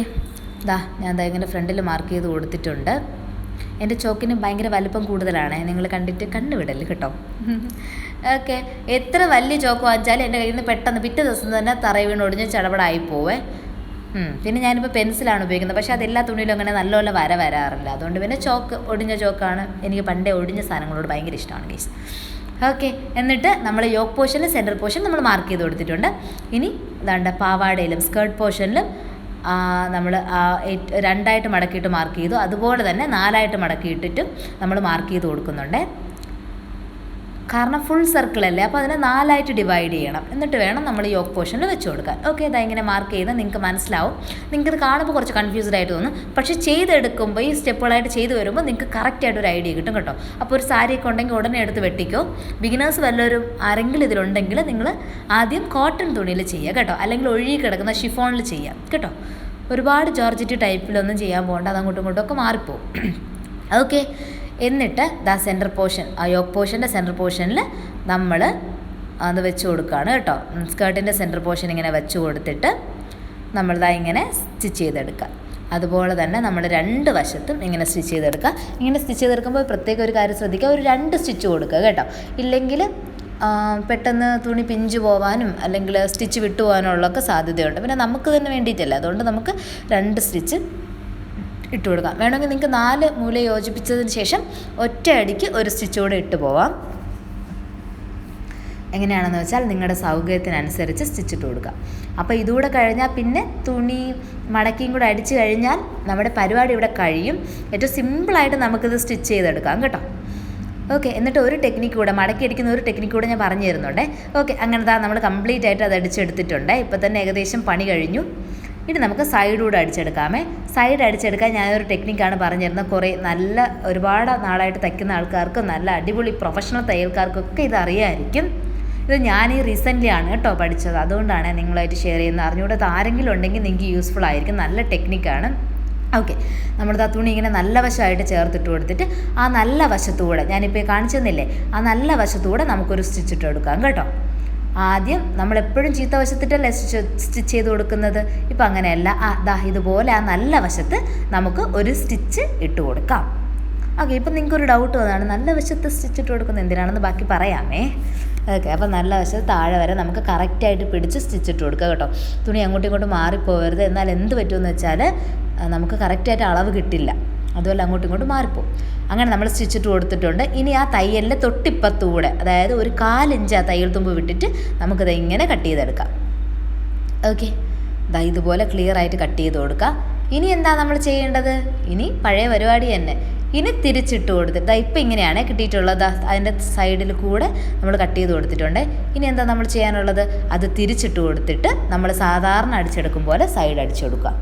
ദാ ഞാൻ ദാ ഇങ്ങനെ ഫ്രണ്ടിൽ മാർക്ക് ചെയ്ത് കൊടുത്തിട്ടുണ്ട്. എന്റെ ചോക്കിന് ഭയങ്കര വലിപ്പം കൂടുതലാണ്. നിങ്ങൾ കണ്ടിട്ട് കണ്ണുവിടൽ കേട്ടോ. ഓക്കെ. എത്ര വലിയ ചോക്ക് വാങ്ങിച്ചാലും എന്റെ കയ്യിൽ നിന്ന് പെട്ടെന്ന് പിറ്റേ ദിവസം തന്നെ തറയിൽ വീണ് ഒടിഞ്ഞ് ചടപടായി പോവേ. പിന്നെ ഞാനിപ്പോൾ പെൻസിലാണ് ഉപയോഗിക്കുന്നത്. പക്ഷേ അതെല്ലാ തുണിയിലും അങ്ങനെ നല്ലപോലെ വര വരാറില്ല. അതുകൊണ്ട് പിന്നെ ചോക്ക് ഒടിഞ്ഞ ചോക്കാണ് എനിക്ക് പണ്ടേ ഒടിഞ്ഞ സാധനങ്ങളോട് ഭയങ്കര ഇഷ്ടമാണ് ഗീസ് ഓക്കെ എന്നിട്ട് നമ്മൾ യോക്ക് പോർഷനിൽ സെന്റർ പോർഷൻ നമ്മൾ മാർക്ക് ചെയ്ത് കൊടുത്തിട്ടുണ്ട്. ഇനി ഇതാണ്ട് പാവാടയിലും സ്കേർട്ട് പോർഷനിലും നമ്മൾ രണ്ടായിട്ട് മടക്കിയിട്ട് മാർക്ക് ചെയ്തു. അതുപോലെ തന്നെ നാലായിട്ട് മടക്കിയിട്ടിട്ടും നമ്മൾ മാർക്ക് ചെയ്ത് കൊടുക്കുന്നുണ്ട്. കാരണം ഫുൾ സർക്കിൾ അല്ലേ? അപ്പോൾ അതിനെ നാലായിട്ട് ഡിവൈഡ് ചെയ്യണം. എന്നിട്ട് വേണം നമ്മൾ യോക്ക് പോർഷനിൽ വെച്ച് കൊടുക്കാൻ. ഓക്കെ ഇതാ ഇങ്ങനെ മാർക്ക് ചെയ്ത് നിങ്ങൾക്ക് മനസ്സിലാവും. നിങ്ങൾക്കത് കാണുമ്പോൾ കുറച്ച് കൺഫ്യൂസ്ഡ് ആയിട്ട് തോന്നും. പക്ഷേ ചെയ്തെടുക്കുമ്പോൾ ഈ സ്റ്റെപ്പുകളായിട്ട് ചെയ്തു വരുമ്പോൾ നിങ്ങൾക്ക് കറക്റ്റായിട്ട് ഒരു ഐഡിയ കിട്ടും കേട്ടോ. അപ്പോൾ ഒരു സാരിയൊക്കെ ഉണ്ടെങ്കിൽ ഉടനെ എടുത്ത് വെട്ടിക്കോ. ബിഗിനേഴ്സ് വല്ലവരും ആരെങ്കിലും ഇതിലുണ്ടെങ്കിൽ നിങ്ങൾ ആദ്യം കോട്ടൺ തുണിയിൽ ചെയ്യുക കേട്ടോ. അല്ലെങ്കിൽ ഒഴുകി കിടക്കുന്ന ഷിഫോണിൽ ചെയ്യാം കേട്ടോ. ഒരുപാട് ജോർജറ്റ് ടൈപ്പിലൊന്നും ചെയ്യാൻ പോകണ്ട. അത് അങ്ങോട്ടും ഇങ്ങോട്ടും ഒക്കെ മാറിപ്പോവും. ഓക്കെ എന്നിട്ട് ദാ സെന്റർ പോർഷൻ ആ യോക്ക് പോർഷന്റെ സെന്റർ പോർഷനിൽ നമ്മൾ അത് വെച്ച് കൊടുക്കുകയാണ് കേട്ടോ. സ്കേർട്ടിന്റെ സെന്റർ പോർഷൻ ഇങ്ങനെ വെച്ച് കൊടുത്തിട്ട് നമ്മൾ ദാ ഇങ്ങനെ സ്റ്റിച്ച് ചെയ്തെടുക്കുക. അതുപോലെ തന്നെ നമ്മൾ രണ്ട് വശത്തും ഇങ്ങനെ സ്റ്റിച്ച് ചെയ്തെടുക്കുക. ഇങ്ങനെ സ്റ്റിച്ച് ചെയ്തെടുക്കുമ്പോൾ പ്രത്യേക ഒരു കാര്യം ശ്രദ്ധിക്കുക. ഒരു രണ്ട് സ്റ്റിച്ച് കൊടുക്കുക കേട്ടോ. ഇല്ലെങ്കിൽ പെട്ടെന്ന് തുണി പിഞ്ചു പോവാനും അല്ലെങ്കിൽ സ്റ്റിച്ച് വിട്ടു പോകാനുള്ളൊക്കെ സാധ്യതയുണ്ട്. പിന്നെ നമുക്ക് തന്നെ വേണ്ടിയിട്ടല്ല. അതുകൊണ്ട് നമുക്ക് രണ്ട് സ്റ്റിച്ച് ഇട്ട് കൊടുക്കാം. വേണമെങ്കിൽ നിങ്ങൾക്ക് നാല് മൂല യോജിപ്പിച്ചതിന് ശേഷം ഒറ്റ അടിക്ക് ഒരു സ്റ്റിച്ച് കൂടെ ഇട്ട് പോവാം. എങ്ങനെയാണെന്ന് വെച്ചാൽ നിങ്ങളുടെ സൗകര്യത്തിനനുസരിച്ച് സ്റ്റിച്ച് ഇട്ട് കൊടുക്കുക അപ്പോൾ ഇതുകൂടെ കഴിഞ്ഞാൽ പിന്നെ തുണി മടക്കിയും കൂടെ അടിച്ച് കഴിഞ്ഞാൽ നമ്മുടെ പരിപാടി ഇവിടെ കഴിയും. ഏറ്റവും സിമ്പിളായിട്ട് നമുക്കിത് സ്റ്റിച്ച് ചെയ്തെടുക്കാം കേട്ടോ. ഓക്കെ എന്നിട്ട് ഒരു ടെക്നിക്ക് കൂടെ മടക്കി അടിക്കുന്ന ഒരു ടെക്നിക്ക് കൂടെ ഞാൻ പറഞ്ഞു തരുന്നുണ്ടേ ഓക്കെ അങ്ങനെ നമ്മൾ കംപ്ലീറ്റ് ആയിട്ട് അത് അടിച്ചെടുത്തിട്ടുണ്ട്. ഇപ്പോൾ തന്നെ ഏകദേശം പണി കഴിഞ്ഞു. ഇനി നമുക്ക് സൈഡൂടെ അടിച്ചെടുക്കാമേ. സൈഡ് അടിച്ചെടുക്കാൻ ഞാനൊരു ടെക്നിക്കാണ് പറഞ്ഞിരുന്നത്. കുറേ നല്ല ഒരുപാട് നാളായിട്ട് തയ്ക്കുന്ന ആൾക്കാർക്കും നല്ല അടിപൊളി പ്രൊഫഷണൽ തയ്യൽക്കാർക്കൊക്കെ ഇത് അറിയാമായിരിക്കും ഇത് ഞാൻ ഈ റീസെന്റ്ലി ആണ് കേട്ടോ പഠിച്ചത്. അതുകൊണ്ടാണ് നിങ്ങളായിട്ട് ഷെയർ ചെയ്യുന്നത്. അറിഞ്ഞുകൂടെ ആരെങ്കിലും ഉണ്ടെങ്കിൽ നിങ്ങൾക്ക് യൂസ്ഫുൾ ആയിരിക്കും. നല്ല ടെക്നിക്കാണ് ഓക്കെ നമ്മുടെ ആ തുണി ഇങ്ങനെ നല്ല വശമായിട്ട് ചേർത്തിട്ട് കൊടുത്തിട്ട് ആ നല്ല വശത്തൂടെ ഞാനിപ്പോൾ കാണിച്ചു തന്നില്ലേ ആ നല്ല വശത്തൂടെ നമുക്കൊരു സ്റ്റിച്ചിട്ട് എടുക്കാം കേട്ടോ. ആദ്യം നമ്മളെപ്പോഴും ചീത്ത വശത്തിട്ടല്ലേ സ്റ്റിച്ച് ചെയ്ത് കൊടുക്കുന്നത്? ഇപ്പം അങ്ങനെയല്ല. ആ ദാ ഇതുപോലെ ആ നല്ല വശത്ത് നമുക്ക് ഒരു സ്റ്റിച്ച് ഇട്ട് കൊടുക്കാം. ഓക്കെ ഇപ്പം നിങ്ങൾക്കൊരു ഡൗട്ട് വന്നതാണ് നല്ല വശത്ത് സ്റ്റിച്ച് ഇട്ട് കൊടുക്കുന്നത് എന്തിനാണെന്ന് ബാക്കി പറയാമേ. ഓക്കെ അപ്പോൾ നല്ല വശത്ത് താഴെ വരെ നമുക്ക് കറക്റ്റായിട്ട് പിടിച്ച് സ്റ്റിച്ച് ഇട്ട് കൊടുക്കുക കേട്ടോ. തുണി അങ്ങോട്ടും ഇങ്ങോട്ടും മാറിപ്പോകരുത്. എന്നാൽ എന്ത് പറ്റുമെന്ന് വെച്ചാൽ നമുക്ക് കറക്റ്റായിട്ട് അളവ് കിട്ടില്ല. അതുപോലെ അങ്ങോട്ടും ഇങ്ങോട്ടും മാറിപ്പോവും. അങ്ങനെ നമ്മൾ സ്റ്റിച്ചിട്ട് കൊടുത്തിട്ടുണ്ട്. ഇനി ആ തയ്യലിന്റെ തൊട്ടിപ്പത്തൂടെ അതായത് ഒരു കാലിഞ്ച് ആ തയ്യൽ തുമ്പ് വിട്ടിട്ട് നമുക്കത് ഇങ്ങനെ കട്ട് ചെയ്തെടുക്കാം. ഓക്കെ? ദാ ഇതുപോലെ ക്ലിയർ ആയിട്ട് കട്ട് ചെയ്ത് കൊടുക്കുക ഇനി എന്താ നമ്മൾ ചെയ്യേണ്ടത്? ഇനി പഴയ പരിപാടി തന്നെ. ഇനി തിരിച്ചിട്ട് കൊടുത്തിട്ട് ദാ ഇപ്പം ഇങ്ങനെയാണ് കിട്ടിയിട്ടുള്ളത്. അതിന്റെ സൈഡിൽ കൂടെ നമ്മൾ കട്ട് ചെയ്ത് കൊടുത്തിട്ടുണ്ട്. ഇനി എന്താ നമ്മൾ ചെയ്യാനുള്ളത്? അത് തിരിച്ചിട്ട് കൊടുത്തിട്ട് നമ്മൾ സാധാരണ അടിച്ചെടുക്കും പോലെ സൈഡ് അടിച്ചു കൊടുക്കുക.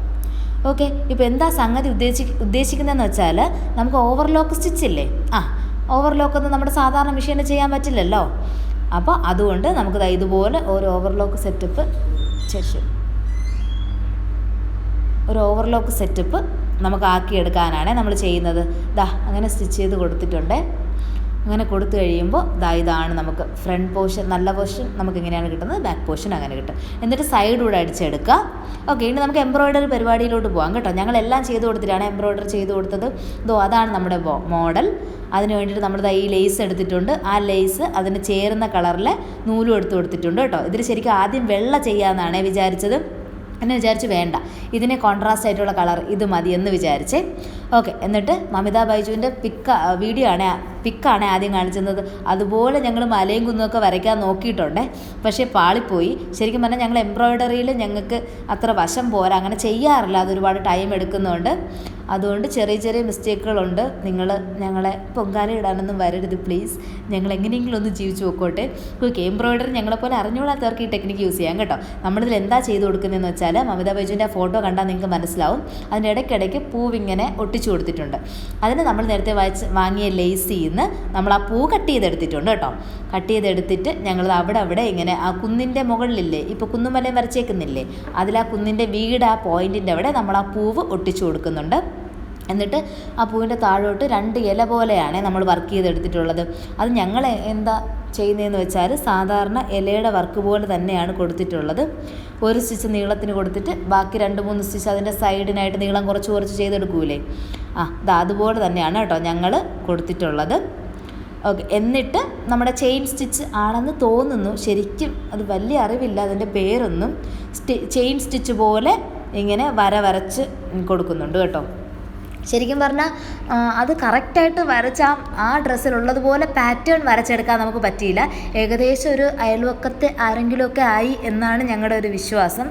ഓക്കെ ഇപ്പോൾ എന്താ സംഗതി ഉദ്ദേശി ഉദ്ദേശിക്കുന്നതെന്ന് വെച്ചാൽ നമുക്ക് ഓവർലോക്ക് സ്റ്റിച്ച് ഇല്ലേ? ആ ഓവർലോക്ക് ഒന്നും നമ്മുടെ സാധാരണ മെഷീനിൽ ചെയ്യാൻ പറ്റില്ലല്ലോ. അപ്പോൾ അതുകൊണ്ട് നമുക്ക് ഇതുപോലെ ഒരു ഓവർലോക്ക് സെറ്റപ്പ് ശേഷം ഒരു ഓവർലോക്ക് സെറ്റപ്പ് നമുക്ക് ആക്കിയെടുക്കാനാണ് നമ്മൾ ചെയ്യുന്നത്. ദാ അങ്ങനെ സ്റ്റിച്ച് ചെയ്ത് കൊടുത്തിട്ടുണ്ട്. അങ്ങനെ കൊടുത്തു കഴിയുമ്പോൾ ദാ ഇതാണ് നമുക്ക് ഫ്രണ്ട് പോർഷൻ നല്ല പോർഷൻ നമുക്ക് എങ്ങനെയാണ് കിട്ടുന്നത് ബാക്ക് പോർഷൻ അങ്ങനെ കിട്ടും. എന്നിട്ട് സൈഡ് കൂടെ അടിച്ചെടുക്കുക. ഓക്കെ ഇനി നമുക്ക് എംബ്രോയ്ഡറി പരിപാടിയിലോട്ട് പോകാം കേട്ടോ. ഞങ്ങളെല്ലാം ചെയ്ത് കൊടുത്തിട്ടാണ് എംബ്രോയ്ഡറി ചെയ്ത് കൊടുത്തത്. ഇതോ അതാണ് നമ്മുടെ മോഡൽ അതിന് വേണ്ടിയിട്ട് നമ്മൾ ഈ ലേസ് എടുത്തിട്ടുണ്ട്. ആ ലേസ് അതിന് ചേരുന്ന കളറിലെ നൂലും എടുത്ത് കൊടുത്തിട്ടുണ്ട് കേട്ടോ. ഇതിൽ ശരിക്കും ആദ്യം വെള്ള ചെയ്യാമെന്നാണ് വിചാരിച്ചത്. എന്നെ വിചാരിച്ച് വേണ്ട. ഇതിനെ കോൺട്രാസ്റ്റ് ആയിട്ടുള്ള കളർ ഇത് മതി എന്ന് വിചാരിച്ചേ. ഓക്കെ എന്നിട്ട് മമിത ബൈജുവിന്റെ പിക്ക് വീഡിയോ ആണ് പിക്കാണ് ആദ്യം കാണിച്ചിരുന്നത്. അതുപോലെ ഞങ്ങൾ മലയും കുന്നുമൊക്കെ വരയ്ക്കാൻ നോക്കിയിട്ടുണ്ട്. പക്ഷേ പാളിപ്പോയി. ശരിക്കും പറഞ്ഞാൽ ഞങ്ങൾ എംബ്രോയ്ഡറിയിൽ ഞങ്ങൾക്ക് അത്ര വശം പോരാ. അങ്ങനെ ചെയ്യാറില്ല. അതൊരുപാട് ടൈം എടുക്കുന്നതുകൊണ്ട് അതുകൊണ്ട് ചെറിയ ചെറിയ മിസ്റ്റേക്കുകളുണ്ട് നിങ്ങൾ ഞങ്ങളെ പൊങ്കാല ഇടാനൊന്നും വരരുത് പ്ലീസ് ഞങ്ങൾ എങ്ങനെയെങ്കിലും ഒന്ന് ജീവിച്ചു പോക്കോട്ടെ. ഓക്കെ എംബ്രോയ്ഡറി ഞങ്ങളെപ്പോലെ അറിഞ്ഞുകൂടാത്തവർക്ക് ഈ ടെക്നിക്ക് യൂസ് ചെയ്യാം കേട്ടോ. നമ്മളിതിൽ എന്താ ചെയ്തു കൊടുക്കുന്നതെന്ന് വെച്ചാൽ മമിത ബൈജുവിന്റെ ഫോട്ടോ കണ്ടാൽ നിങ്ങൾക്ക് മനസ്സിലാവും. അതിന്റെ ഇടയ്ക്കിടയ്ക്ക് പൂവിങ്ങനെ ഒട്ടിച്ചു കൊടുത്തിട്ടുണ്ട്. അതിന് നമ്മൾ നേരത്തെ വായിച്ച് വാങ്ങിയ ലേസിൽ നിന്ന് നമ്മൾ ആ പൂ കട്ട് ചെയ്തെടുത്തിട്ടുണ്ട് കേട്ടോ. കട്ട് ചെയ്തെടുത്തിട്ട് ഞങ്ങൾ അവിടെ അവിടെ ഇങ്ങനെ ആ കുന്നിന്റെ മുകളിലില്ലേ? ഇപ്പോൾ കുന്നുമലയും വരച്ചേക്കുന്നില്ലേ? അതിൽ ആ കുന്നിന്റെ വീട് ആ പോയിന്റിന്റെ അവിടെ നമ്മൾ ആ പൂവ് ഒട്ടിച്ചു കൊടുക്കുന്നുണ്ട്. എന്നിട്ട് ആ പൂവിന്റെ താഴോട്ട് രണ്ട് ഇല പോലെയാണ് നമ്മൾ വർക്ക് ചെയ്തെടുത്തിട്ടുള്ളത്. അത് ഞങ്ങൾ എന്താ ചെയ്യുന്നതെന്ന് വെച്ചാൽ സാധാരണ ഇലയുടെ വർക്ക് പോലെ തന്നെയാണ് കൊടുത്തിട്ടുള്ളത്. ഒരു സ്റ്റിച്ച് നീളത്തിന് കൊടുത്തിട്ട് ബാക്കി രണ്ട് മൂന്ന് സ്റ്റിച്ച് അതിന്റെ സൈഡിനായിട്ട് നീളം കുറച്ച് കുറച്ച് ചെയ്തെടുക്കൂലേ? ആ അത് അതുപോലെ തന്നെയാണ് കേട്ടോ ഞങ്ങൾ കൊടുത്തിട്ടുള്ളത്. ഓക്കെ എന്നിട്ട് നമ്മുടെ ചെയിൻ സ്റ്റിച്ച് ആണെന്ന് തോന്നുന്നു. ശരിക്കും അത് വലിയ അറിവില്ല അതിന്റെ പേരൊന്നും. സ്റ്റി ചെയിൻ സ്റ്റിച്ച് പോലെ ഇങ്ങനെ വര വരച്ച് കൊടുക്കുന്നുണ്ട് കേട്ടോ. ശരിക്കും പറഞ്ഞാൽ അത് കറക്റ്റായിട്ട് വരച്ച ആ ഡ്രസ്സിലുള്ളതുപോലെ പാറ്റേൺ വരച്ചെടുക്കാൻ നമുക്ക് പറ്റിയില്ല. ഏകദേശം ഒരു അയൽവക്കത്തെ ആരെങ്കിലുമൊക്കെ ആയി എന്നാണ് ഞങ്ങളുടെ ഒരു വിശ്വാസം.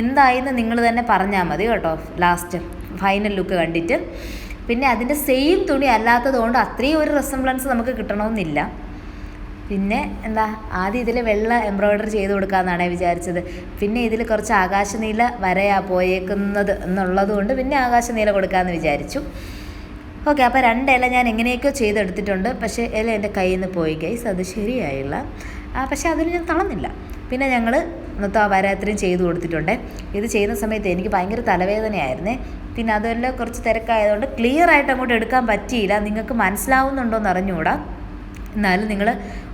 എന്തായെന്ന് നിങ്ങൾ തന്നെ പറഞ്ഞാൽ മതി കേട്ടോ ലാസ്റ്റ് ഫൈനൽ ലുക്ക് കണ്ടിട്ട്. പിന്നെ അതിന്റെ സെയിം തുണി അല്ലാത്തതുകൊണ്ട് അത്രയും ഒരു റെസംബ്ലൻസ് നമുക്ക് കിട്ടണമെന്നില്ല. പിന്നെ എന്താ ആദ്യം ഇതിൽ വെള്ള എംബ്രോയ്ഡറി ചെയ്ത് കൊടുക്കാമെന്നാണ് വിചാരിച്ചത്. പിന്നെ ഇതിൽ കുറച്ച് ആകാശനീല വരയാ പോയേക്കുന്നത് എന്നുള്ളത് കൊണ്ട് പിന്നെ ആകാശനീല കൊടുക്കാമെന്ന് വിചാരിച്ചു. ഓക്കെ അപ്പോൾ രണ്ട് ഇല ഞാൻ എങ്ങനെയൊക്കെയോ ചെയ്തെടുത്തിട്ടുണ്ട്. പക്ഷേ ഇല എന്റെ കയ്യിൽ നിന്ന് പോയി ഗൈസ്. അത് ശരിയായില്ല. പക്ഷേ അതിന് ഞാൻ തളന്നില്ല പിന്നെ ഞങ്ങൾ മൊത്തം ആ വര അത്രയും ചെയ്ത് കൊടുത്തിട്ടുണ്ട്. ഇത് ചെയ്യുന്ന സമയത്ത് എനിക്ക് ഭയങ്കര തലവേദനയായിരുന്നേ. പിന്നെ അതെല്ലാം കുറച്ച് തിരക്കായതുകൊണ്ട് ക്ലിയർ ആയിട്ട് അങ്ങോട്ട് എടുക്കാൻ പറ്റിയില്ല. നിങ്ങൾക്ക് മനസ്സിലാവുന്നുണ്ടോ എന്ന് അറിഞ്ഞുകൂടാ. എന്നാലും നിങ്ങൾ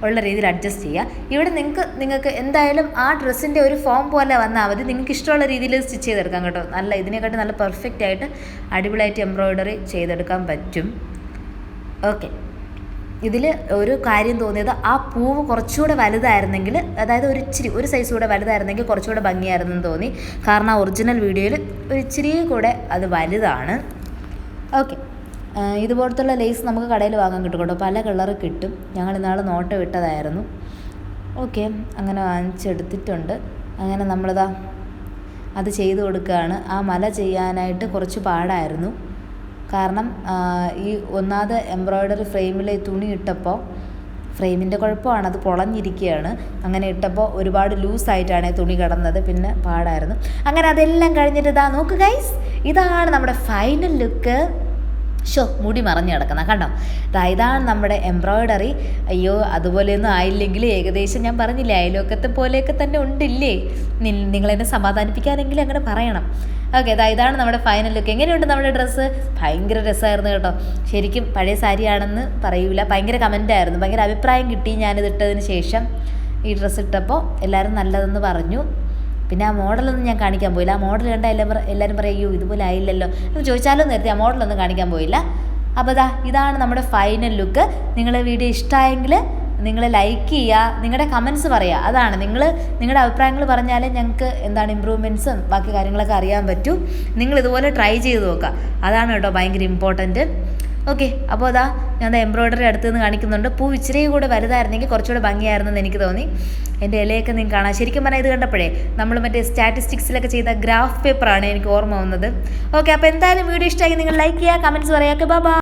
ഉള്ള രീതിയിൽ അഡ്ജസ്റ്റ് ചെയ്യുക. ഇവിടെ നിങ്ങൾക്ക് നിങ്ങൾക്ക് എന്തായാലും ആ ഡ്രസ്സിന്റെ ഒരു ഫോം പോലെ വന്നാൽ മതി. നിങ്ങൾക്ക് ഇഷ്ടമുള്ള രീതിയിൽ സ്റ്റിച്ച് ചെയ്തെടുക്കാം കേട്ടോ. നല്ല ഇതിനെക്കാട്ടി നല്ല പെർഫെക്റ്റ് ആയിട്ട് അടിപൊളിയായിട്ട് എംബ്രോയ്ഡറി ചെയ്തെടുക്കാൻ പറ്റും. ഓക്കെ ഇതിൽ ഒരു കാര്യം തോന്നിയത് ആ പൂവ് കുറച്ചുകൂടെ വലുതായിരുന്നെങ്കിൽ അതായത് ഒരു ഇച്ചിരി ഒരു സൈസ് കൂടെ വലുതായിരുന്നെങ്കിൽ കുറച്ചുകൂടെ ഭംഗിയായിരുന്നെന്ന് തോന്നി. കാരണം ആ ഒറിജിനൽ വീഡിയോയിൽ ഒരു ഇച്ചിരി കൂടെ അത് വലുതാണ്. ഓക്കെ ഇതുപോലത്തുള്ള ലേസ് നമുക്ക് കടയിൽ വാങ്ങാൻ കിട്ടും കേട്ടോ. പല കളറ് കിട്ടും. ഞങ്ങൾ ഇന്നാൾ നോട്ട് വിട്ടതായിരുന്നു. ഓക്കെ അങ്ങനെ വാങ്ങിച്ചെടുത്തിട്ടുണ്ട്. അങ്ങനെ നമ്മളിതാ അത് ചെയ്തു കൊടുക്കുകയാണ്. ആ മല ചെയ്യാനായിട്ട് കുറച്ച് പാടായിരുന്നു. കാരണം ഈ ഒന്നാമത് എംബ്രോയ്ഡറി ഫ്രെയിമിൽ തുണി ഇട്ടപ്പോൾ ഫ്രെയിമിന്റെ കുഴപ്പമാണ്. അത് പൊളഞ്ഞിരിക്കുകയാണ്. അങ്ങനെ ഇട്ടപ്പോൾ ഒരുപാട് ലൂസായിട്ടാണ് തുണി കിടന്നത്. പിന്നെ പാടായിരുന്നു. അങ്ങനെ അതെല്ലാം കഴിഞ്ഞിട്ട് ഇതാ നോക്ക് ഗൈസ് ഇതാണ് നമ്മുടെ ഫൈനൽ ലുക്ക് ഷോ മുടി മറഞ്ഞു കിടക്കുന്ന. കണ്ടോ? ദാ ഇതാണ് നമ്മുടെ എംബ്രോയ്ഡറി അയ്യോ അതുപോലെയൊന്നും ആയില്ലെങ്കിൽ ഏകദേശം ഞാൻ പറഞ്ഞില്ലേ അയലോക്കത്തെ പോലെയൊക്കെ തന്നെ ഉണ്ടില്ലേ? നിങ്ങളെന്നെ സമാധാനിപ്പിക്കാനെങ്കിലും അങ്ങനെ പറയണം. ഓക്കെ അതാ ഇതാണ് നമ്മുടെ ഫൈനൽ ലുക്ക് എങ്ങനെയുണ്ട് നമ്മുടെ ഡ്രസ്സ് ഭയങ്കര രസമായിരുന്നു കേട്ടോ. ശരിക്കും പഴയ സാരിയാണെന്ന് പറയൂല. ഭയങ്കര കമന്റായിരുന്നു ഭയങ്കര അഭിപ്രായം കിട്ടി ഞാനിതിട്ടതിന് ശേഷം ഈ ഡ്രസ്സ് ഇട്ടപ്പോൾ എല്ലാവരും നല്ലതെന്ന് പറഞ്ഞു. പിന്നെ ആ മോഡലൊന്നും ഞാൻ കാണിക്കാൻ പോയില്ല. ആ മോഡൽ കണ്ടാൽ എല്ലാവരും എല്ലാവരും പറയും അയ്യോ ഇതുപോലെ ആയില്ലല്ലോ. എന്ന് ചോദിച്ചാലും നേരത്തെ ആ മോഡലൊന്നും കാണിക്കാൻ പോയില്ല. അപ്പോൾ ഇതാ ഇതാണ് നമ്മുടെ ഫൈനൽ ലുക്ക് നിങ്ങളെ വീഡിയോ ഇഷ്ടമായെങ്കിൽ നിങ്ങൾ ലൈക്ക് ചെയ്യുക നിങ്ങളുടെ കമൻസ് പറയുക. അതാണ്. നിങ്ങൾ നിങ്ങളുടെ അഭിപ്രായങ്ങൾ പറഞ്ഞാലേ ഞങ്ങൾക്ക് എന്താണ് ഇമ്പ്രൂവ്മെന്റ്സും ബാക്കി കാര്യങ്ങളൊക്കെ അറിയാൻ പറ്റൂ. നിങ്ങൾ ഇതുപോലെ ട്രൈ ചെയ്ത് നോക്കുക. അതാണ് കേട്ടോ ഭയങ്കര ഇമ്പോർട്ടന്റ് ഓക്കെ അപ്പോൾ അതാ ഞാൻ എംബ്രോയ്ഡറി അടുത്ത് നിന്ന് കാണിക്കുന്നുണ്ട്. പൂ ഇച്ചിരി കൂടെ വലുതായിരുന്നെങ്കിൽ കുറച്ചുകൂടെ ഭംഗിയായിരുന്നെന്ന് എനിക്ക് തോന്നി. എന്റെ ഇലയൊക്കെ നിങ്ങൾക്ക് കാണാം. ശരിക്കും പറഞ്ഞാൽ ഇത് കണ്ടപ്പോഴേ നമ്മൾ മറ്റേ സ്റ്റാറ്റിസ്റ്റിക്സിലൊക്കെ ചെയ്ത ഗ്രാഫ് പേപ്പറാണ് എനിക്ക് ഓർമ്മ വന്നത്. ഓക്കെ അപ്പോൾ എന്തായാലും വീഡിയോ ഇഷ്ടമായി. നിങ്ങൾ ലൈക്ക് ചെയ്യുക കമന്റ്സ് പറയുക. ബാ